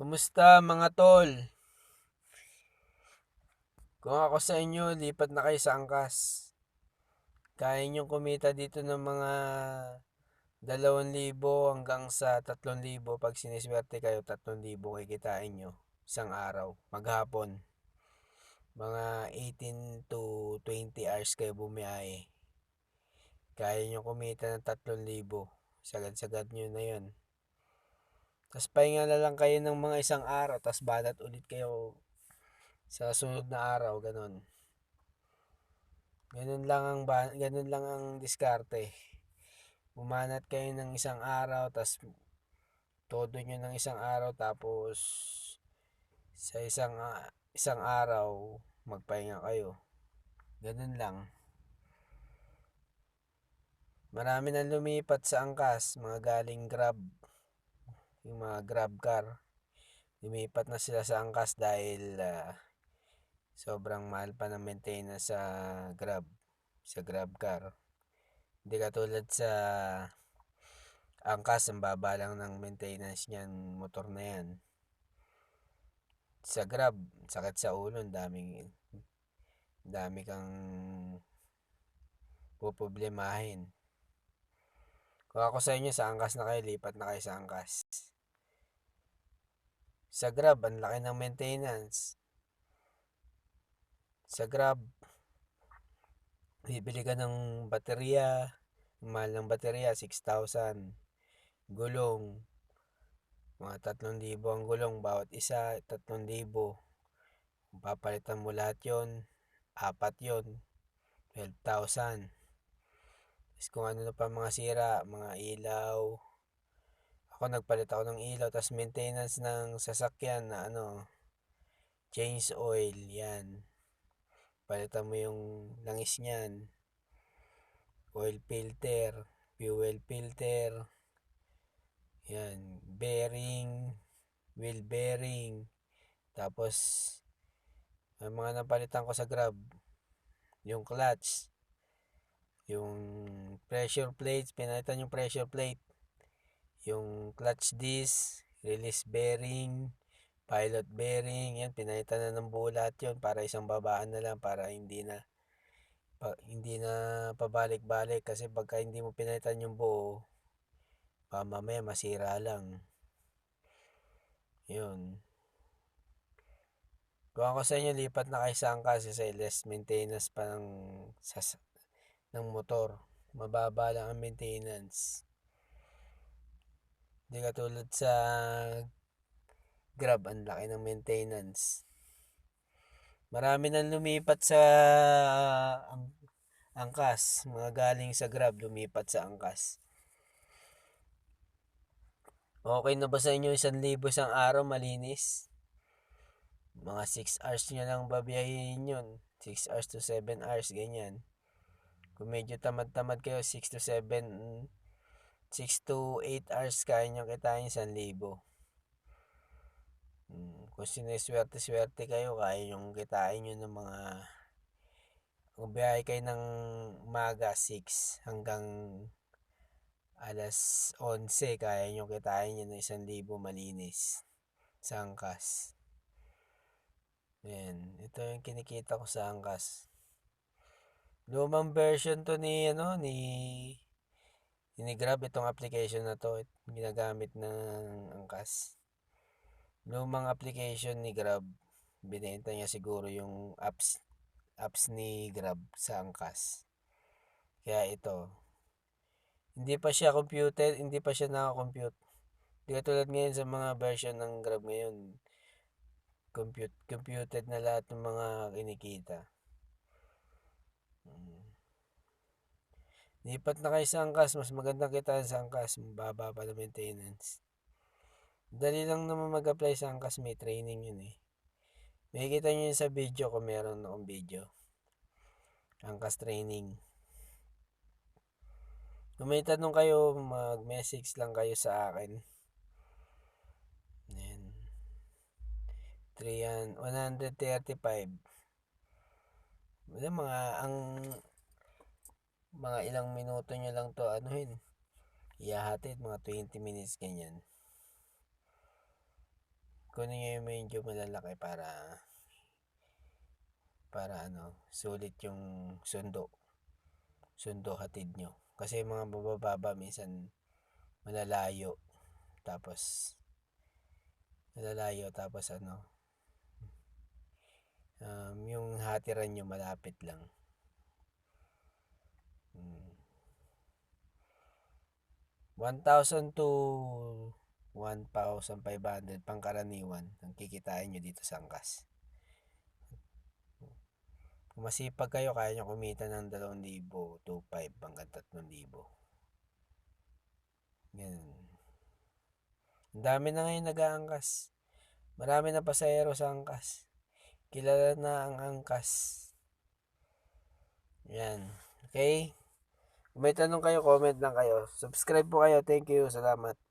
Kumusta mga tol? Kung ako sa inyo, lipat na kayo sa angkas. Kaya nyo kumita dito ng mga 2,000 hanggang sa 3,000 pag siniswerte kayo 3,000 kikitain nyo isang araw, maghapon. Mga 18 to 20 hours kayo bumiyahe. Kaya nyo kumita ng 3,000. Sagad-sagad nyo na yun. Tapos pahinga na lang kayo ng mga isang araw, tapos balat ulit kayo sa sunod na araw, ganun. Ganun lang ang ganun lang ang diskarte. Umanat kayo ng isang araw, tapos todo nyo ng isang araw, tapos sa isang isang araw magpahinga kayo. Ganun lang. Marami nang lumipat sa angkas, mga galing grab yung mga grab car. Lumipat na sila sa angkas dahil uh, sobrang mahal pa ng maintenance sa grab sa grab car. Hindi katulad sa angkas ang baba lang ng maintenance niyan motor na yan. Sa grab sakit sa ulo daming dami kang puproblemahin kung ako sa inyo sa angkas na kayo lipat na kayo sa angkas sa Grab, ang laki ng maintenance. Sa Grab, bibili ka ng baterya, mahal ng baterya, 6,000. Gulong, mga 3,000 ang gulong, bawat isa, 3,000. Kung papalitan mo lahat yon apat yon 12,000. Tapos kung ano na pa mga sira, mga ilaw, ako nagpalit ako ng ilaw tapos maintenance ng sasakyan na ano change oil yan. Palitan mo yung langis niyan. Oil filter fuel filter yan bearing wheel bearing tapos ang mga napalitan ko sa grab yung clutch yung pressure plates pinalitan yung pressure plate yung clutch disc, release bearing, pilot bearing, yan pinalitan na ng buo lahat yun para isang babaan na lang para hindi na pa, hindi na pabalik-balik. Kasi pagka hindi mo pinalitan yung buo pa mamaya masira lang. Yun. Kung ako sa inyo lipat na kay sa kasi less maintenance pa ng, sa, ng motor. Mababa lang ang maintenance hindi katulad sa Grab, ang laki ng maintenance. Marami nang lumipat sa ang, angkas. Mga galing sa Grab, lumipat sa angkas. Okay na ba sa inyo isang libo isang araw malinis? Mga 6 hours nyo lang babiyahin yun. 6 hours to 7 hours, ganyan. Kung medyo tamad-tamad kayo, 6 to 7 6 to 8 hours kaya nyo kitain 1,000. Hmm, kung siniswerte-swerte kayo, kaya nyo kitain nyo ng mga kung biyahe kayo ng maga 6 hanggang alas 11, kaya nyo kitain nyo ng 1,000 malinis sa angkas. Ayan, ito yung kinikita ko sa angkas. Lumang version to ni ano ni Ini-grab itong application na to, ginagamit ng angkas. Lumang application ni Grab, binenta niya siguro yung apps apps ni Grab sa angkas. Kaya ito, hindi pa siya computed, hindi pa siya naka-compute. Hindi katulad ngayon sa mga version ng Grab ngayon, compute, computed na lahat ng mga kinikita. Hmm. Lipat na kayo sa angkas, mas magandang kita sa angkas, mababa pa na maintenance. Dali lang naman mag-apply sa angkas, may training yun eh. Makikita nyo yun sa video kung meron akong video. Angkas training. Kung may tanong kayo, mag-message lang kayo sa akin. Ayan. 3, 135. Wala mga, ang mga ilang minuto nyo lang to anuhin ihahatid mga 20 minutes ganyan kunin nyo yung medyo malalaki para para ano, sulit yung sundo. Sundo hatid nyo. Kasi mga bababa minsan malalayo. Tapos malalayo tapos ano um, yung hatiran nyo malapit lang. Hmm. 1,000 to 1,500 pangkaraniwan ang kikitain nyo dito sa angkas. Kung masipag kayo, kaya nyo kumita ng 2,000, 2,500 hanggang 3,000. Ganun. Ang dami na ngayon nag-aangkas. Marami na pasahero sa angkas. Kilala na ang angkas. Yan. Okay? Kung may tanong kayo, comment lang kayo. Subscribe po kayo. Thank you. Salamat.